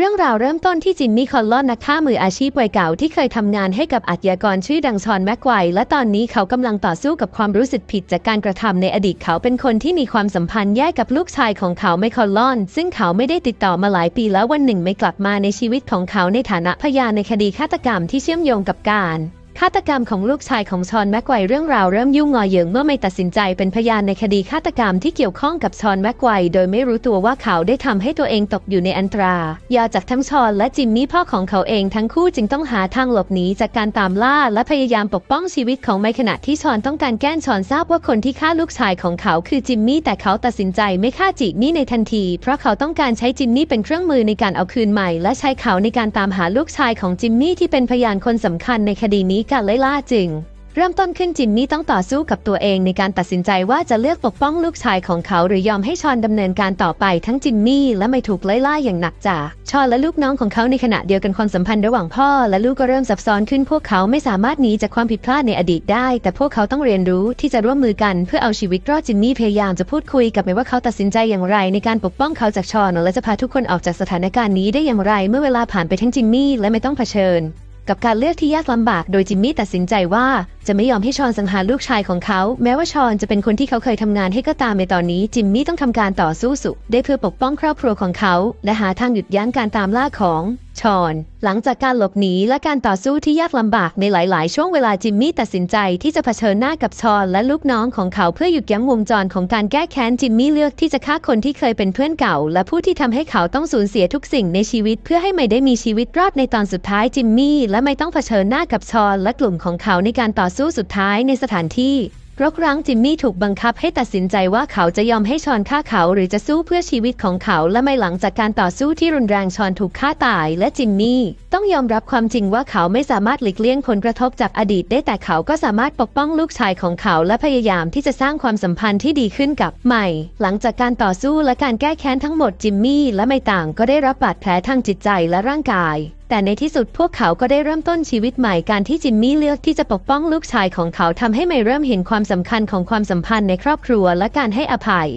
เรื่องราวเริ่มต้นที่จินนี่คอลลอนนักฆ่ามืออาชีพวัยเก่าที่เคยทำงานให้กับอาชญากรชื่อดังชอนแม็กไกวและตอนนี้เขากำลังต่อสู้กับความรู้สึกผิดจากการกระทำในอดีตเขาเป็นคนที่มีความสัมพันธ์แยกกับลูกชายของเขาไมคอลลอน ซึ่งเขาไม่ได้ติดต่อมาหลายปีแล้ววันหนึ่งไม่กลับมาในชีวิตของเขาในฐานะพยานในคดีฆาตกรรมที่เชื่อมโยงกับการ ฆาตกรรมของลูกชายของชอนแม็กไกวเรื่องราวเริ่มยุ่งงอเหยิงเมื่อไม่ตัดสินใจเป็นพยานในคดีฆาตกรรมที่เกี่ยวข้องกับชอนแม็กไกวโดยไม่รู้ตัวว่าเขาได้ทำให้ตัวเองตกอยู่ในอันตรายาจากทั้งชอนและจิมมี่พ่อของเขาเองทั้งคู่จึงต้องหาทางหลบหนีจากการตามล่าและพยายามปกป้องชีวิตของไมขณะที่ชอนต้องการแกล้งชอนทราบว่าคนที่ฆ่าลูกชายของเขาคือจิมมี่แต่เขาตัดสินใจไม่ฆ่าจิมมี่ในทันที เพราะเขาต้องการใช้จิมมี่เป็นเครื่องมือในการเอาคืนใหม่ และใช้เขาในการตามหาลูกชายของจิมมี่ที่เป็นพยานคนสำคัญในคดีนี้การไล่ล่าจึงเริ่มต้นขึ้นจิมมี่ต้องต่อสู้กับตัวเองในการตัดสินใจว่าจะเลือกปกป้องลูกชายของเขาหรือยอมให้ชอนดำเนินการต่อไปทั้งจิมมี่และไม่ถูกไล่ล่าอย่างหนักจากชอนและลูกน้องของเขาในขณะเดียวกันความสัมพันธ์ระหว่างพ่อ และลูกก็เริ่มซับซ้อนขึ้นพวกเขาไม่สามารถหนีจากความผิดพลาดในอดีตได้ แต่พวกเขาต้องเรียนรู้ที่จะร่วมมือกันเพื่อเอาชีวิตรอดจิมมี่พยายามจะพูดคุยกับเมย์ว่าเขาตัดสินใจอย่างไร ในการปกป้องเขาจากชอนและจะพาทุกคนออกจากสถานการณ์นี้ได้อย่างไร เมื่อเวลาผ่านไปทั้งจิมมี่และไม่ต้องเผชิญ กับการเลือกที่ยากลำบาก โดยจิมมี่ตัดสินใจว่า จะไม่ยอมให้ชอนสังหารลูกชายของเขา แม้ว่าชอนจะเป็นคนที่เขาเคยทำงานให้ก็ตามในตอนนี้ จิมมี่ต้องทำการต่อสู้สุดได้เพื่อปกป้องครอบครัวของเขา และหาทางหยุดยั้งการตามล่าของชอน หลังจากการหลบหนีและการต่อสู้ที่ยากลำบากในหลาย ๆ ช่วงเวลาจิมมี่ตัดสินใจที่จะเผชิญหน้ากับชอนและลูกน้องของเขาเพื่อหยุดยั้งวงจรของการแก้แค้นจิมมี่เลือกที่จะฆ่าคนที่เคยเป็นเพื่อนเก่า และผู้ที่ทำให้เขาต้องสูญเสียทุกสิ่งในชีวิต เพื่อให้ไม่ได้มีชีวิตรอดในตอนสุดท้ายจิมมี่และไม่ต้องเผชิญหน้ากับชอนและกลุ่มของเขาในการต่อสู้สุดท้ายในสถานที่รกร้างจิมมี่ถูกบังคับให้ตัดสินใจว่าเขาจะยอมให้ชอนฆ่าเขาหรือจะสู้เพื่อชีวิตของเขาและไม่หลังจากการต่อสู้ที่รุนแรงชอนถูกฆ่าตายและจิมมี่ต้องยอมรับความจริงว่าเขาไม่สามารถหลีกเลี่ยงผลกระทบจากอดีตได้แต่เขาก็สามารถปกป้องลูกชายของเขาและพยายามที่จะสร้างความสัมพันธ์ที่ดีขึ้นกับใหม่ หลังจากการต่อสู้และการแก้แค้นทั้งหมดจิมมี่และไม่ต่างก็ได้รับบาดแผลทางจิตใจและร่างกาย แต่ในที่สุดพวกเขาก็ได้เริ่มต้นชีวิตใหม่การที่จิมมี่เลือกที่จะปกป้องลูกชายของเขาทำให้ไม่เริ่มเห็นความสำคัญของความสัมพันธ์ในครอบครัวและการให้อภัย